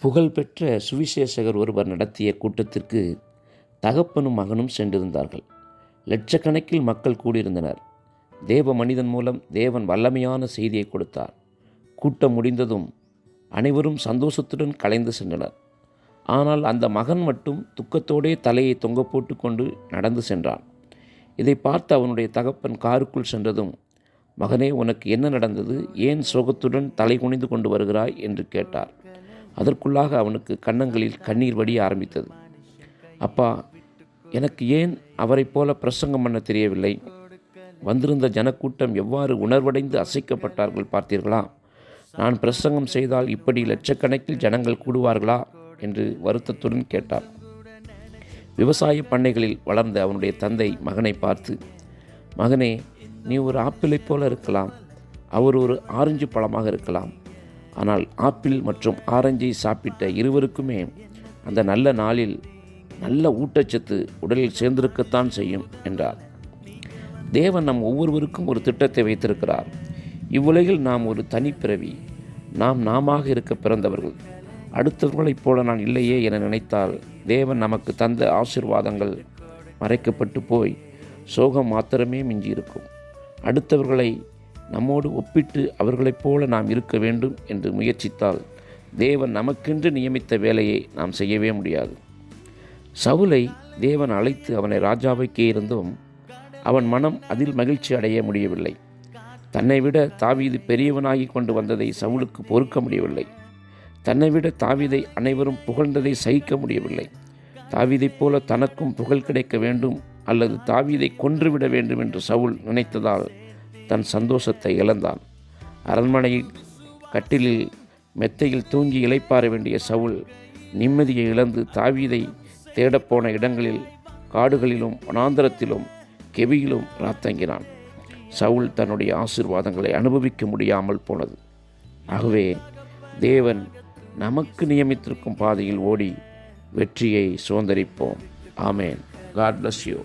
புகழ்பெற்ற சுவிசேஷகர் ஒருவர் நடத்திய கூட்டத்திற்கு தகப்பனும் மகனும் சென்றிருந்தார்கள். லட்சக்கணக்கில் மக்கள் கூடியிருந்தனர். தேவ மனிதன் மூலம் தேவன் வல்லமையான செய்தியை கொடுத்தார். கூட்டம் முடிந்ததும் அனைவரும் சந்தோஷத்துடன் கலைந்து சென்றனர். ஆனால் அந்த மகன் மட்டும் துக்கத்தோடே தலையை தொங்க போட்டுக்கொண்டு நடந்து சென்றான். இதை பார்த்து அவனுடைய தகப்பன் காருக்குள் சென்றதும் மகனே உனக்கு என்ன நடந்தது? ஏன் சோகத்துடன் தலை குனிந்து கொண்டு வருகிறாய்? என்று கேட்டார். அதற்குள்ளாக அவனுக்கு கன்னங்களில் கண்ணீர் வடிய ஆரம்பித்தது. அப்பா எனக்கு ஏன் அவரைப் போல பிரசங்கம் பண்ண தெரியவில்லை? வந்திருந்த ஜனக்கூட்டம் எவ்வாறு உணர்வடைந்து அசைக்கப்பட்டார்கள் பார்த்தீர்களா? நான் பிரசங்கம் செய்தால் இப்படி லட்சக்கணக்கில் ஜனங்கள் கூடுவார்களா? என்று வருத்தத்துடன் கேட்டார். விவசாய பண்ணைகளில் வளர்ந்த அவனுடைய தந்தை மகனை பார்த்து மகனே நீ ஒரு ஆப்பிளைப் போல இருக்கலாம். அவர் ஒரு ஆரஞ்சு பழமாக இருக்கலாம். ஆனால் ஆப்பிள் மற்றும் ஆரஞ்சை சாப்பிட்ட இருவருக்குமே அந்த நல்ல நாளில் நல்ல ஊட்டச்சத்து உடலில் சேர்ந்திருக்கத்தான் செய்யும் என்றார். தேவன் நம் ஒவ்வொருவருக்கும் ஒரு திட்டத்தை வைத்திருக்கிறார். இவ்வுலகில் நாம் ஒரு தனிப்பிறவி நாம் நாமாக இருக்க பிறந்தவர்கள். அடுத்தவர்களைப் போல நான் இல்லையே என நினைத்தால் தேவன் நமக்கு தந்த ஆசிர்வாதங்கள் மறைக்கப்பட்டு போய் சோகம் மாத்திரமே மிஞ்சியிருக்கும். அடுத்தவர்களை நம்மோடு ஒப்பிட்டு அவர்களைப் போல நாம் இருக்க வேண்டும் என்று முயற்சித்தால் தேவன் நமக்கென்று நியமித்த வேலையை நாம் செய்யவே முடியாது. சவுலை தேவன் அழைத்து அவனை ராஜாவைக்கே இருந்தும் அவன் மனம் அதில் மகிழ்ச்சி அடைய முடியவில்லை. தன்னை விட தாவீது பெரியவனாகி கொண்டு வந்ததை சவுலுக்கு பொறுக்க முடியவில்லை. தன்னை விட தாவீதை அனைவரும் புகழ்ந்ததை சகிக்க முடியவில்லை. தாவீதைப் போல தனக்கும் புகழ் கிடைக்க வேண்டும் அல்லது தாவீதை கொன்றுவிட வேண்டும் என்று சவுல் நினைத்ததால் தன் சந்தோஷத்தை இழந்தான். அரண்மனையில் கட்டிலில் மெத்தையில் தூங்கி இளைப்பாற வேண்டிய சவுல் நிம்மதியை இழந்து தாவீதை தேடப்போன இடங்களில் காடுகளிலும் வனாந்தரத்திலும் கெவியிலும் ராத்தங்கினான் சவுல் தன்னுடைய ஆசிர்வாதங்களை அனுபவிக்க முடியாமல் போனது. ஆகவே தேவன் நமக்கு நியமித்திருக்கும் பாதையில் ஓடி வெற்றியை சுதந்திரிப்போம். ஆமேன். God bless you